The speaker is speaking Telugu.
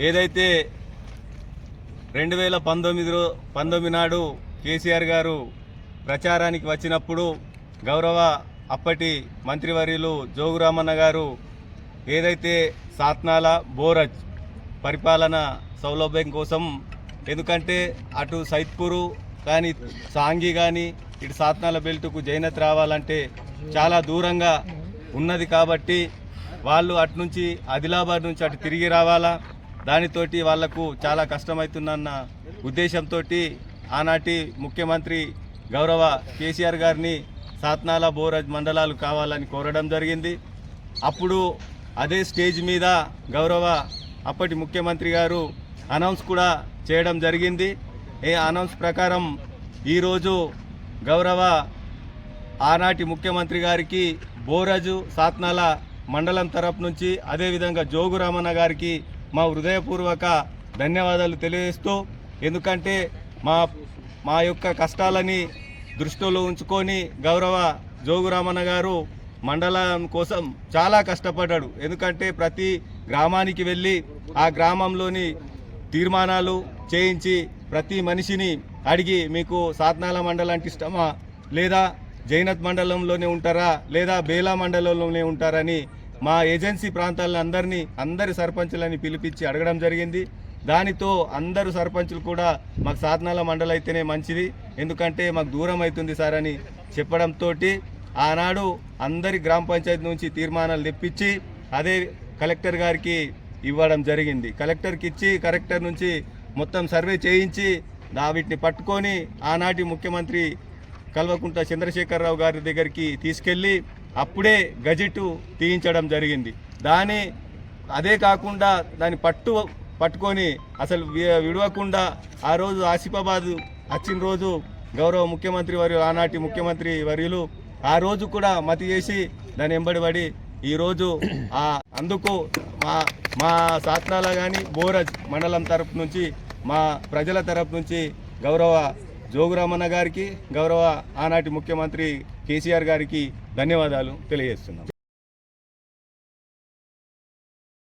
ఏదైతే రెండు వేల పంతొమ్మిదిలో పంతొమ్మిది నాడు కేసీఆర్ గారు ప్రచారానికి వచ్చినప్పుడు గౌరవ అప్పటి మంత్రివర్యులు జోగురామన్న గారు ఏదైతే సాత్నాల బోరజ్ పరిపాలన సౌలభ్యం కోసం ఎందుకంటే అటు సైత్పూరు కానీ సాంగి కానీ ఇటు సాత్నాల బెల్ట్కు జైనత్ రావాలంటే చాలా దూరంగా ఉన్నది కాబట్టి వాళ్ళు అటు నుంచి ఆదిలాబాద్ నుంచి అటు తిరిగి రావాలా? దానితోటి వాళ్ళకు చాలా కష్టమవుతుందన్న ఉద్దేశంతో ఆనాటి ముఖ్యమంత్రి గౌరవ కేసీఆర్ గారిని సాత్నాల బోరజ్ మండలాలు కావాలని కోరడం జరిగింది. అప్పుడు అదే స్టేజ్ మీద గౌరవ అప్పటి ముఖ్యమంత్రి గారు అనౌన్స్ కూడా చేయడం జరిగింది. ఏ అనౌన్స్ ప్రకారం ఈరోజు గౌరవ ఆనాటి ముఖ్యమంత్రి గారికి బోరజు సాత్నాల మండలం తరపు నుంచి అదేవిధంగా జోగురామన్న గారికి మా హృదయపూర్వక ధన్యవాదాలు తెలియజేస్తూ ఎందుకంటే మా మా యొక్క కష్టాలని దృష్టిలో ఉంచుకొని గౌరవ జోగురామన్న గారు మండలం కోసం చాలా కష్టపడ్డాడు. ఎందుకంటే ప్రతి గ్రామానికి వెళ్ళి ఆ గ్రామంలోని తీర్మానాలు చేయించి ప్రతి మనిషిని అడిగి మీకు సాత్నాల మండలం అంటే ఇష్టమా? లేదా జైనత్ మండలంలోనే ఉంటారా లేదా బేలా మండలంలోనే ఉంటారని మా ఏజెన్సీ ప్రాంతాలను అందరినీ అందరి సర్పంచులని పిలిపించి అడగడం జరిగింది. దానితో అందరు సర్పంచులు కూడా మాకు సాధనాల మండలం అయితేనే మంచిది. ఎందుకంటే మాకు దూరం అవుతుంది సార్ అని చెప్పడంతో ఆనాడు అందరి గ్రామ పంచాయతీ నుంచి తీర్మానాలు తెప్పించి అదే కలెక్టర్ గారికి ఇవ్వడం జరిగింది. కలెక్టర్కి ఇచ్చి కలెక్టర్ నుంచి మొత్తం సర్వే చేయించి దా వీటిని పట్టుకొని ఆనాటి ముఖ్యమంత్రి కల్వకుంట చంద్రశేఖరరావు గారి దగ్గరికి తీసుకెళ్ళి అప్పుడే గజెట్ తీయించడం జరిగింది. దాని అదే కాకుండా దాని పట్టు పట్టుకొని అసలు విడవకుండా ఆ రోజు ఆసిఫాబాద్ వచ్చిన రోజు గౌరవ ముఖ్యమంత్రి వర్యులు ఆనాటి ముఖ్యమంత్రి వర్యులు ఆ రోజు కూడా మతి చేసి దాని ఎంబడి పడి ఈరోజు ఆ అందుకు మా మా సాత్నాల కానీ బోరజ్ మండలం తరపు నుంచి మా ప్రజల తరపు నుంచి గౌరవ జోగురామన్న గారికి గౌరవ ఆనాటి ముఖ్యమంత్రి కేసీఆర్ గారికి ధన్యవాదాలు తెలియజేస్తున్నాం.